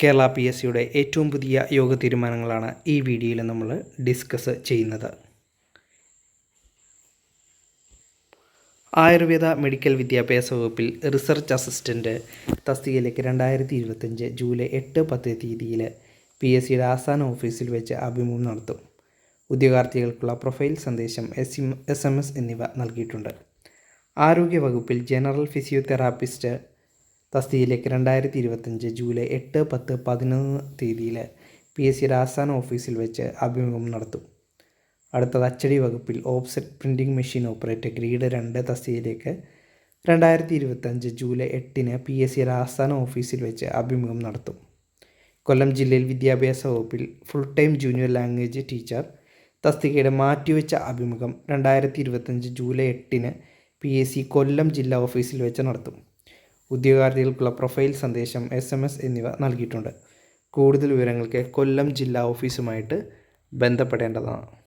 Kerala P S സിയുടെ ഏറ്റവും പുതിയ യോഗ തീരുമാനങ്ങളാണ് ഈ വീഡിയോയിൽ നമ്മൾ ഡിസ്കസ് ചെയ്യുന്നത്. ആയുർവേദ മെഡിക്കൽ വിദ്യാഭ്യാസ വകുപ്പിൽ റിസർച്ച് അസിസ്റ്റന്റ് തസ്തികയിലേക്ക് രണ്ടായിരത്തി ഇരുപത്തഞ്ച് ജൂലൈ എട്ട് പത്ത് തീയതിയിൽ പി എസ് സിയുടെ ആസ്ഥാന ഓഫീസിൽ വെച്ച് അഭിമുഖം നടത്തും. ഉദ്യോഗാർത്ഥികൾക്കുള്ള പ്രൊഫൈൽ സന്ദേശം എസ് എസ് എന്നിവ നൽകിയിട്ടുണ്ട്. ആരോഗ്യ വകുപ്പിൽ ജനറൽ ഫിസിയോതെറാപ്പിസ്റ്റ് തസ്തികയിലേക്ക് രണ്ടായിരത്തി ഇരുപത്തഞ്ച് ജൂലൈ എട്ട് പത്ത് പതിനൊന്ന് തീയതിയിൽ പി എസ് സി രാജസ്ഥാൻ ഓഫീസിൽ വെച്ച് അഭിമുഖം നടത്തും. അടുത്തത് അച്ചടി വകുപ്പിൽ offset printing machine operator grade രണ്ട് തസ്തിയിലേക്ക് രണ്ടായിരത്തി ഇരുപത്തഞ്ച് ജൂലൈ എട്ടിന് പി എസ് സി രാജസ്ഥാൻ ഓഫീസിൽ വെച്ച് അഭിമുഖം നടത്തും. കൊല്ലം ജില്ലയിൽ വിദ്യാഭ്യാസ വകുപ്പിൽ full time junior language teacher തസ്തികയുടെ മാറ്റിവെച്ച അഭിമുഖം രണ്ടായിരത്തി ഇരുപത്തഞ്ച് ജൂലൈ എട്ടിന് പി എസ് സി കൊല്ലം ജില്ലാ ഓഫീസിൽ വെച്ച് നടത്തും. ഉദ്യോഗാർത്ഥികൾക്കുള്ള പ്രൊഫൈൽ സന്ദേശം എസ് എം എസ് എന്നിവ നൽകിയിട്ടുണ്ട്. കൂടുതൽ വിവരങ്ങൾക്ക് കൊല്ലം ജില്ലാ ഓഫീസുമായിട്ട് ബന്ധപ്പെടേണ്ടതാണ്.